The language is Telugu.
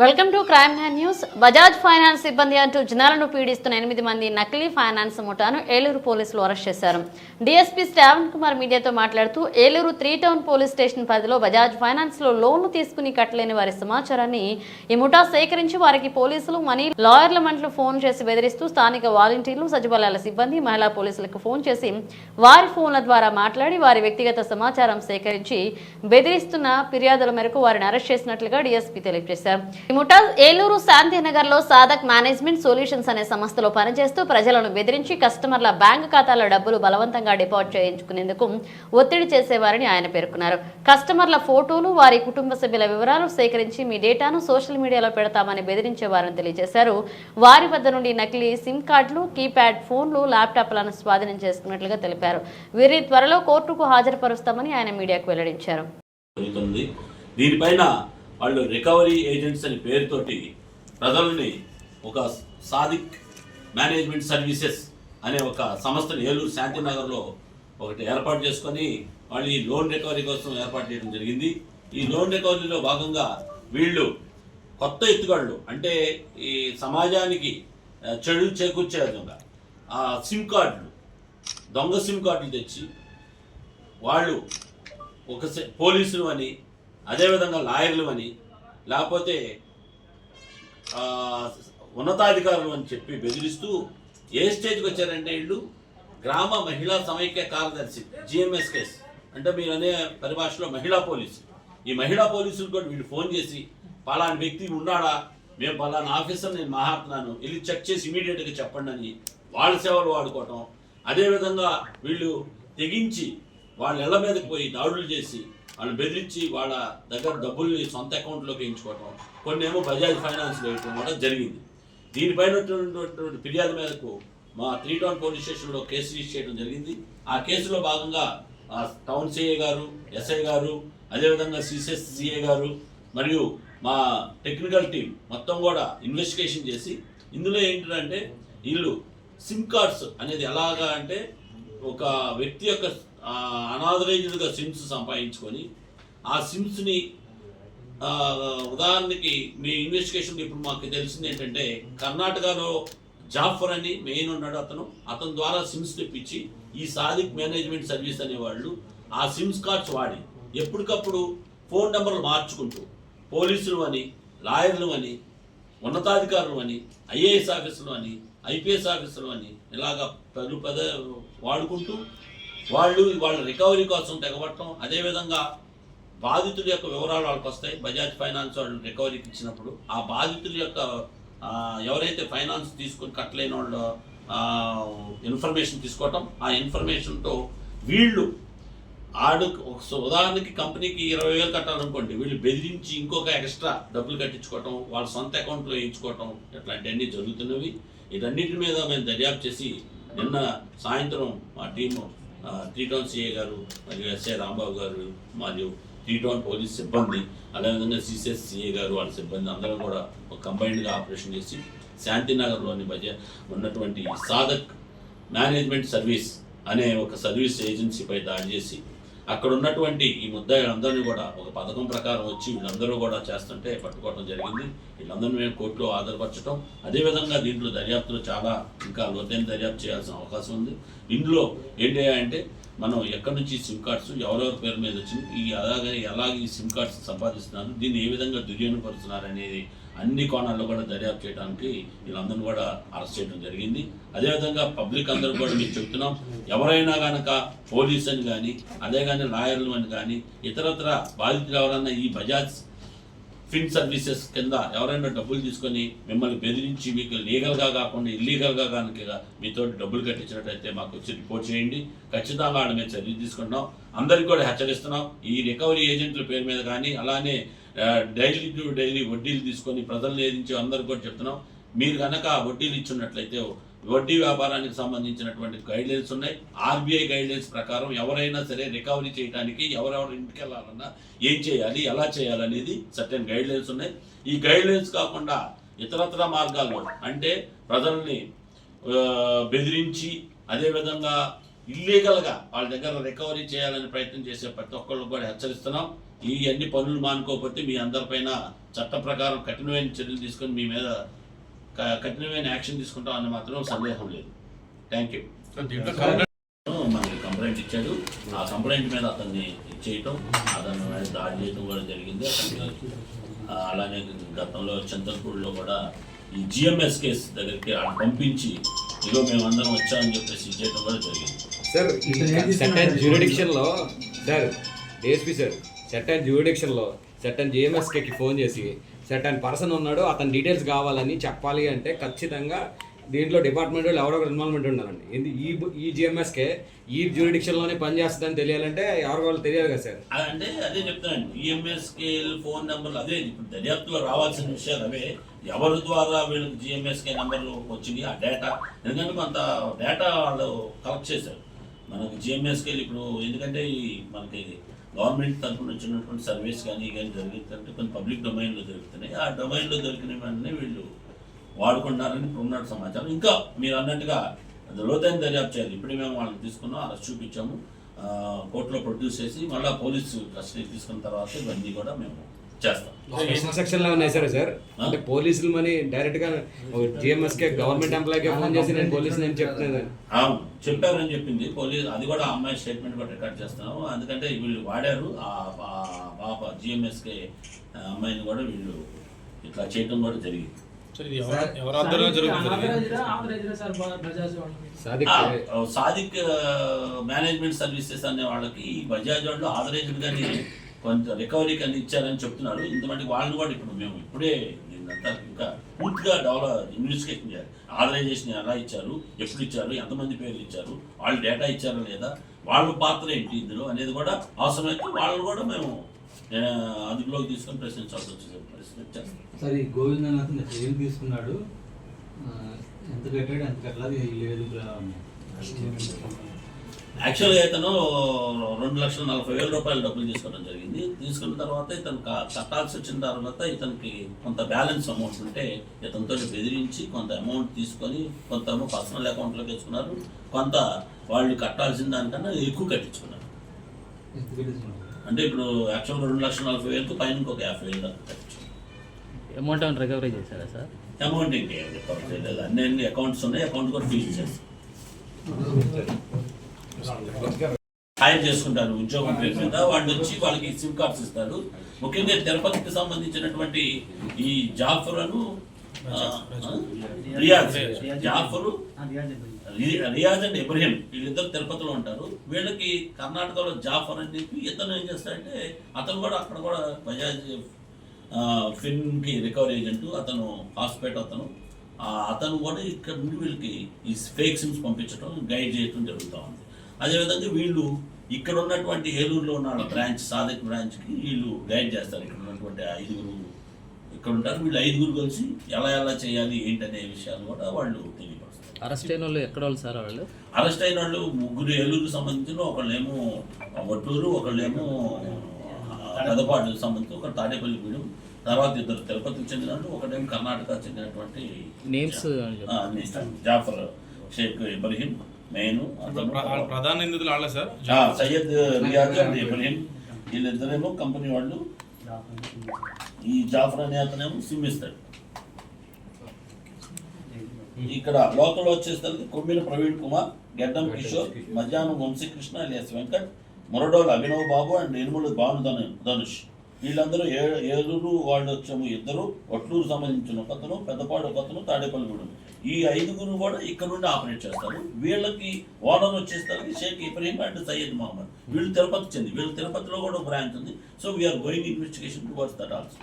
Welcome to crime hand news. Bajaj finance సిబ్బంది అంటూ జనాలను పీడిస్తున్న ఎనిమిది మంది నకిలీ ఫైనాన్స్ ముఠాను ఏలూరు పోలీసులు అరెస్ట్ చేశారు. డీఎస్పీ శ్రావణ్ కుమార్ మీడియాతో మాట్లాడుతూ Eluru three town police station పరిధిలో బజాజ్ ఫైనాన్స్లో లోన్లు తీసుకుని కట్టలేని వారి సమాచారాన్ని ఈ ముఠా సేకరించి వారికి పోలీసులు మనీ లాయర్ల మంటలు ఫోన్ చేసి బెదిరిస్తూ స్థానిక వాలంటీర్లు సచివాలయాల సిబ్బంది మహిళా పోలీసులకు ఫోన్ చేసి వారి ఫోన్ల ద్వారా మాట్లాడి వారి వ్యక్తిగత సమాచారం సేకరించి బెదిరిస్తున్న ఫిర్యాదుల మేరకు వారిని అరెస్ట్ చేసినట్లుగా డీఎస్పీ తెలియజేశారు. ముఠా ఏలూరు శాంతినగర్లో సాధక్ మేనేజ్మెంట్ సొల్యూషన్స్ అనే సంస్థలో పనిచేస్తూ ప్రజలను బెదిరించి కస్టమర్ల బ్యాంక్ ఖాతాలో డబ్బులు బలవంతంగా డిపాజిట్ చేయించుకునేందుకు ఒత్తిడి చేసేవారని ఆయన పేర్కొన్నారు. కస్టమర్ల ఫోటోలు వారి కుటుంబ సభ్యుల వివరాలు సేకరించి మీ డేటాను సోషల్ మీడియాలో పెడతామని బెదిరించేవారని తెలియజేశారు. వారి వద్ద నుండి నకిలీ సిమ్ కార్డులు కీప్యాడ్ ఫోన్లు ల్యాప్టాప్లను స్వాధీనం చేసుకున్నట్లుగా తెలిపారు. వీరి త్వరలో కోర్టుకు హాజరుపరుస్తామని ఆయన మీడియాకు వెల్లడించారు. దీనిపైన వాళ్ళు రికవరీ ఏజెంట్స్ అనే పేరుతోటి ప్రజల్ని ఒక సాదిక్ మేనేజ్మెంట్ సర్వీసెస్ అనే ఒక సంస్థను ఏలూరు శాంతినగర్లో ఒకటి ఏర్పాటు చేసుకొని వాళ్ళు ఈ లోన్ రికవరీ కోసం ఏర్పాటు చేయడం జరిగింది. ఈ లోన్ రికవరీలో భాగంగా వీళ్ళు కొత్త ఎత్తుగడలు అంటే ఈ సమాజానికి చెడు చేకూర్చే విధంగా ఆ సిమ్ కార్డులు దొంగ సిమ్ కార్డులు తెచ్చి వాళ్ళు ఒక పోలీసులు అని అదేవిధంగా లాయర్లు అని లేకపోతే ఉన్నతాధికారులు అని చెప్పి బెదిరిస్తూ ఏ స్టేజ్కి వచ్చారంటే వీళ్ళు? గ్రామ మహిళా సమైక్య కార్యదర్శి జిఎంఎస్ కేస్. అంటే మీరు అనే పరిభాషలో మహిళా పోలీసు. ఈ మహిళా పోలీసులు కూడా వీళ్ళు ఫోన్ చేసి పలాని వ్యక్తి ఉన్నాడా? మేము పలానా ఆఫీసర్ నేను మాట్లాడుతున్నాను. వెళ్ళి చెక్ చేసి ఇమీడియట్గా చెప్పండి అని వాళ్ళ సేవలు వాడుకోవటం. అదేవిధంగా వీళ్ళు తెగించి వాళ్ళ ఇళ్ళ మీదకి పోయి దాడులు చేసి వాళ్ళు బెదిరించి వాళ్ళ దగ్గర డబ్బుల్ని సొంత అకౌంట్లోకి ఎంచుకోవటం కొన్ని ఏమో బజాజ్ ఫైనాన్స్ వేయటం కూడా జరిగింది. దీనిపైన ఫిర్యాదు మేరకు మా త్రీ టౌన్ పోలీస్ స్టేషన్లో కేసు రిజిస్టర్ చేయడం జరిగింది. ఆ కేసులో భాగంగా టౌన్ సిఐ గారు ఎస్ఐ గారు అదేవిధంగా సిసిఎస్ సిఐ గారు మరియు మా టెక్నికల్ టీం మొత్తం కూడా ఇన్వెస్టిగేషన్ చేసి ఇందులో ఏంటంటే వీళ్ళు సిమ్ కార్డ్స్ అనేది ఎలాగా అంటే ఒక వ్యక్తి యొక్క అనాథరైజ్డ్గా సిమ్స్ సంపాదించుకొని ఆ సిమ్స్ని ఉదాహరణకి మీ ఇన్వెస్టిగేషన్ ఇప్పుడు మాకు తెలిసింది ఏంటంటే కర్ణాటకలో జాఫర్ అని మెయిన్ ఉన్నాడు అతను. అతని ద్వారా సిమ్స్ తెప్పించి ఈ సాదిక్ మేనేజ్మెంట్ సర్వీస్ అనేవాళ్ళు ఆ సిమ్స్ కార్డ్స్ వాడి ఎప్పటికప్పుడు ఫోన్ నెంబర్లు మార్చుకుంటూ పోలీసులు అని లాయర్లు అని ఉన్నతాధికారులు అని ఐఏఎస్ ఆఫీసులు అని ఐపీఎస్ ఆఫీసులు అని ఇలాగ పలు పద వాడుకుంటూ వాళ్ళు వాళ్ళ రికవరీ కోసం తెగబట్టడం అదేవిధంగా బాధితుడి యొక్క వివరాలు వాళ్ళకి వస్తాయి. బజాజ్ ఫైనాన్స్ వాళ్ళు రికవరీకి ఇచ్చినప్పుడు ఆ బాధితుల యొక్క ఎవరైతే ఫైనాన్స్ తీసుకుని కట్టలేని వాళ్ళు ఇన్ఫర్మేషన్ తీసుకోవటం ఆ ఇన్ఫర్మేషన్తో వీళ్ళు ఆడు ఉదాహరణకి కంపెనీకి ఇరవై వేలు కట్టాలనుకోండి వీళ్ళు బెదిరించి ఇంకొక ఎక్స్ట్రా డబ్బులు కట్టించుకోవటం వాళ్ళ సొంత అకౌంట్లో వేయించుకోవటం ఇట్లాంటివన్నీ జరుగుతున్నవి. వీటన్నిటి మీద మేము దర్యాప్తు చేసి నిన్న సాయంత్రం మా టీము ఆ, సిఏ గారు మరియు ఎస్ఐ రాంబాబు గారు మరియు త్రీటౌన్ పోలీస్ సిబ్బంది అదేవిధంగా సిసిఎస్ సిఏ గారు వాళ్ళ సిబ్బంది అందరం కూడా ఒక కంబైన్డ్గా ఆపరేషన్ చేసి శాంతినగర్లోని మధ్య ఉన్నటువంటి సాధక్ మేనేజ్మెంట్ సర్వీస్ అనే ఒక సర్వీస్ ఏజెన్సీపై దాడి చేసి అక్కడ ఉన్నటువంటి ఈ ముద్దాయిలందరినీ కూడా ఒక పథకం ప్రకారం వచ్చి వీళ్ళందరూ కూడా చేస్తుంటే పట్టుకోవడం జరిగింది. వీళ్ళందరినీ మేము కోర్టులో ఆధారపరచడం అదేవిధంగా దీంట్లో దర్యాప్తులో చాలా ఇంకా లోతైన దర్యాప్తు చేయాల్సిన అవకాశం ఉంది. ఇందులో ఏంటి అంటే మనం ఎక్కడి నుంచి సిమ్ కార్డ్స్ ఎవరెవరి పేరు మీద వచ్చింది ఈ అలాగే ఎలాగే ఈ సిమ్ కార్డ్స్ సంపాదిస్తున్నారు దీన్ని ఏ విధంగా దుర్వినియోగపరుస్తున్నారు అనేది అన్ని కోణాల్లో కూడా దర్యాప్తు చేయడానికి వీళ్ళందరినీ కూడా అరెస్ట్ చేయడం జరిగింది. అదేవిధంగా పబ్లిక్ అందరూ కూడా మేము చెప్తున్నాం ఎవరైనా కనుక పోలీస్ అని కానీ అదే కానీ లాయర్లు అని కానీ ఇతరత్ర బాధితులు ఎవరైనా ఈ బజాజ్ ఫిన్ సర్వీసెస్ కింద ఎవరైనా డబ్బులు తీసుకొని మిమ్మల్ని బెదిరించి మీకు లీగల్గా కాకుండా ఇల్లీగల్గా కనుక మీతో డబ్బులు కట్టించినట్టయితే మాకు వచ్చి రిపోర్ట్ చేయండి. ఖచ్చితంగా వాళ్ళ మీద చర్య తీసుకుంటాం అందరికీ కూడా హెచ్చరిస్తున్నాం. ఈ రికవరీ ఏజెంట్ల పేరు మీద కానీ అలానే డైలీ టు డైలీ వడ్డీలు తీసుకొని ప్రజలను ఏదించి అందరికీ కూడా చెప్తున్నాం. మీరు కనుక వడ్డీలు ఇచ్చున్నట్లయితే వడ్డీ వ్యాపారానికి సంబంధించినటువంటి గైడ్ లైన్స్ ఉన్నాయి ఆర్బీఐ గైడ్ లైన్స్ ప్రకారం ఎవరైనా సరే రికవరీ చేయడానికి ఎవరెవరు ఇంటికి వెళ్ళాలన్నా ఏం చేయాలి ఎలా చేయాలనేది సర్టెన్ గైడ్ లైన్స్ ఉన్నాయి. ఈ గైడ్ లైన్స్ కాకుండా ఇతరత్ర మార్గాల్లో అంటే ప్రజల్ని బెదిరించి అదేవిధంగా ఇల్లీగల్గా వాళ్ళ దగ్గర రికవరీ చేయాలని ప్రయత్నం చేసే ప్రతి ఒక్కళ్ళు కూడా హెచ్చరిస్తున్నాం. ఈ అన్ని పనులు మానుకోకపోతే మీ అందరిపైన చట్ట ప్రకారం కఠినమైన చర్యలు తీసుకొని మీ మీద కఠినమైన యాక్షన్ తీసుకుంటాం అని మాత్రం సందేహం లేదు. థ్యాంక్ యూ మనకి కంప్లైంట్ ఇచ్చాడు. ఆ కంప్లైంట్ మీద అతన్ని చేయటం అతను దాడి చేయటం కూడా జరిగింది. అలానే గతంలో చింతలపూడిలో కూడా ఈ జిఎంఎస్ కేసు దగ్గరికి పంపించి ఇదిగో మేము అందరం వచ్చామని చెప్పేసి చేయటం కూడా జరిగింది. సార్ సెటన్ జ్యూరిడిక్షన్లో సార్ డిఎస్పీ సార్ సెటన్ జ్యూరిడిక్షన్లో సర్టన్ జేఎంఎస్కేకి ఫోన్ చేసి సర్టన్ పర్సన్ ఉన్నాడు అతని డీటెయిల్స్ కావాలని చెప్పాలి అంటే ఖచ్చితంగా దీంట్లో డిపార్ట్మెంట్ వాళ్ళు ఎవరో ఒకరు ఇన్వాల్వ్మెంట్ ఉండాలండి. ఏంది ఈ ఈ జిఎంఎస్కే ఈ జ్యూరిడిక్షన్లోనే పనిచేస్తుందని పని చేస్తుందని తెలియాలంటే ఎవరో వాళ్ళు తెలియాలి కదా సార్? అదే అంటే అదే చెప్తానండి జిఎంఎస్కే ఫోన్ నెంబర్లు అదే ఇప్పుడు దర్యాప్తులో రావాల్సిన విషయాలు అవే. ఎవరి ద్వారా వీళ్ళకి జిఎంఎస్కే నెంబర్లు వచ్చింది ఆ డేటా? ఎందుకంటే కొంత డేటా వాళ్ళు కలెక్ట్ చేశారు. మనకి జిఎంఎస్కే ఇప్పుడు ఎందుకంటే ఈ మనకి గవర్నమెంట్ తరఫున వచ్చినటువంటి సర్వీస్ కానీ కానీ జరుగుతుంటే కొన్ని పబ్లిక్ డొమైన్లో జరుగుతున్నాయి. ఆ డొమైన్లో దొరికినవన్నీ వీళ్ళు వాడుకుంటున్నారని ఇప్పుడు ఉన్నట్టు సమాచారం. ఇంకా మీరు అన్నట్టుగా అది లోతైన దర్యాప్తు చేయాలి. ఇప్పుడే మేము వాళ్ళని తీసుకున్నాం అరెస్ట్ చూపించాము. కోర్టులో ప్రొడ్యూస్ చేసి మళ్ళీ పోలీసు కస్టడీ తీసుకున్న తర్వాత ఇవన్నీ కూడా మేము చేస్తాం. స్పెషల్ సెక్షన్లో ఉన్నాయి సార్ సార్? అంటే పోలీసులు మని డైరెక్ట్గా జిఎంఎస్కే గవర్నమెంట్ ఎంప్లాయీకే ఫోన్ చేసి నేను పోలీసు నేను చెప్తున్నాను అవును చెప్పారని చెప్పింది. పోలీస్ అది కూడా అమ్మాయి స్టేట్మెంట్ కూడా రికార్డ్ చేస్తున్నాము ఎందుకంటే వీళ్ళు వాడారు. ఆ పాప జిఎంఎస్కే అమ్మాయిని కూడా వీళ్ళు ఇట్లా చేయడం కూడా జరిగింది? సాదిక్ మేనేజ్మెంట్ సర్వీసెస్ అనే వాళ్ళకి ఈ బజాజ్ వాళ్ళు ఆథరైజ్డ్ గాని కొంత రికవరీకి అని ఇచ్చారని చెప్తున్నారు. ఇంతమంది వాళ్ళని కూడా ఇప్పుడు మేము ఇప్పుడే ఇంకా పూర్తిగా డెవలప్ ఇన్వెస్టిగేషన్ చేయాలి. ఆథరైజేషన్ ఎలా ఇచ్చారు ఎప్పుడు ఇచ్చారు ఎంతమంది పేర్లు ఇచ్చారు వాళ్ళు డేటా ఇచ్చారా లేదా వాళ్ళ పాత్ర ఏంటి ఇందులో అనేది కూడా అవసరమైతే వాళ్ళని కూడా మేము ఆ, అదుపులోకి తీసుకొని ప్రశ్నించాల్సి వచ్చే పరిస్థితి చేస్తాం సార్ ఈ గోవిందన్ అతను ఏం తీసుకున్నాడు. ఎంత కట్టాడు ఎంత కట్టలేదు లేదు యాక్చువల్గా ఇతను రెండు లక్షల నలభై వేల రూపాయలు డబ్బులు తీసుకోవడం జరిగింది. తీసుకున్న తర్వాత ఇతను కట్టాల్సి వచ్చిన తర్వాత ఇతనికి కొంత బ్యాలెన్స్ అమౌంట్ ఉంటే ఇతనితో బెదిరించి కొంత అమౌంట్ తీసుకొని కొంత పర్సనల్ అకౌంట్లోకి వేసుకున్నారు. కొంత వాళ్ళు కట్టాల్సిన దానికన్నా ఎక్కువ కట్టించుకున్నారు. అంటే ఇప్పుడు యాక్చువల్గా రెండు లక్షల నలభై వేలకు పైన ఇంకొక యాభై వేలు కట్టించుకున్నారు. అమౌంట్ ఏమైనా రికవరీ చేశారా సార్? అమౌంట్ ఇంకేం చెప్పలేదు అన్ని అన్ని అకౌంట్స్ ఉన్నాయి. అకౌంట్ కూడా ఫీజ్ చేస్తాం హైర్ చేసుకుంటారు ఉద్యోగం పేరు మీద. వాళ్ళు వచ్చి వాళ్ళకి సిమ్ కార్డ్స్ ఇస్తారు. ముఖ్యంగా తిరుపతికి సంబంధించినటువంటి ఈ జాఫర్లను రియాజ్ జాఫరు రియాజ్ అండ్ ఇబ్రహీం వీళ్ళిద్దరు తిరుపతిలో ఉంటారు. వీళ్ళకి కర్ణాటకలో జాఫర్ అని చెప్పి ఇతను ఏం చేస్తాడంటే అతను కూడా అక్కడ కూడా బజాజ్ ఫిన్కి రికవరీ ఏజెంట్ అతను హాస్పిటల్ అతను. అతను కూడా ఇక్కడ నుండి వీళ్ళకి ఈ ఫేక్ సిమ్స్ పంపించడం గైడ్ చేయడం జరుగుతూ ఉంది. అదేవిధంగా వీళ్ళు ఇక్కడ ఉన్నటువంటి ఏలూరులో ఉన్న బ్రాంచ్ సాధక్ బ్రాంచ్కి వీళ్ళు గైడ్ చేస్తారు. ఇక్కడ ఉన్నటువంటి ఐదుగురు ఇక్కడ ఉంటారు. వీళ్ళు ఐదుగురు కలిసి ఎలా ఎలా చేయాలి ఏంటనే విషయాలు కూడా వాళ్ళు తెలియపరుస్తారు. అరెస్ట్ అయిన వాళ్ళు ఎక్కడ వాళ్ళు సార్ వాళ్ళు? అరెస్ట్ అయిన వాళ్ళు ముగ్గురు ఏలూరుకు సంబంధించిన ఒకళ్ళేమో ఒట్టూరు ఒకళ్ళేమో ఆ, పెదపాడుకు సంబంధించి ఒక తాడేపల్లిగూడెం తర్వాత ఇద్దరు తిరుపతికి చెందిన వాళ్ళు ఒకటేమో కర్ణాటక చెందినటువంటి నేమ్స్ జాఫర్ షేక్ ఇబ్రహీం నేను ప్రధాన నిందితులు వాళ్ళే సార్? ఆ, సయ్యద్ రియాజ్ అండ్ ఇబ్రహీం వీళ్ళిద్దరేమో కంపెనీ వాళ్ళు. ఈ జాఫర్ అనే అతనేమో సిమ్ ఇస్తాడు. ఇక్కడ లోకల్ వచ్చేసరికి కొమ్మిన ప్రవీణ్ కుమార్ గెడ్డం కిషోర్ మధ్యాహ్నం వంశీకృష్ణ ఎలియస్ వెంకట్ మురడోల్ అభినవ్ బాబు అండ్ ఇనుములు భాను ధను ధనుష్. వీళ్ళందరూ ఏ ఏలూరు వాళ్ళు వచ్చాము ఇద్దరు ఒట్లూరు సంబంధించిన ఒకతను పెద్దపాడు ఒకతను తాడేపల్లిగూడెం. ఈ ఐదుగురు కూడా ఇక్కడ నుండి ఆపరేట్ చేస్తారు. వీళ్ళకి ఓనర్ వచ్చేసరికి షేక్ ఇబ్రహీం అండ్ సయ్యద్ మహమ్మద్. వీళ్ళు తిరుపతి చెంది వీళ్ళు తిరుపతిలో కూడా ఒక బ్రాంచ్ ఉంది. So we're going investigation towards that also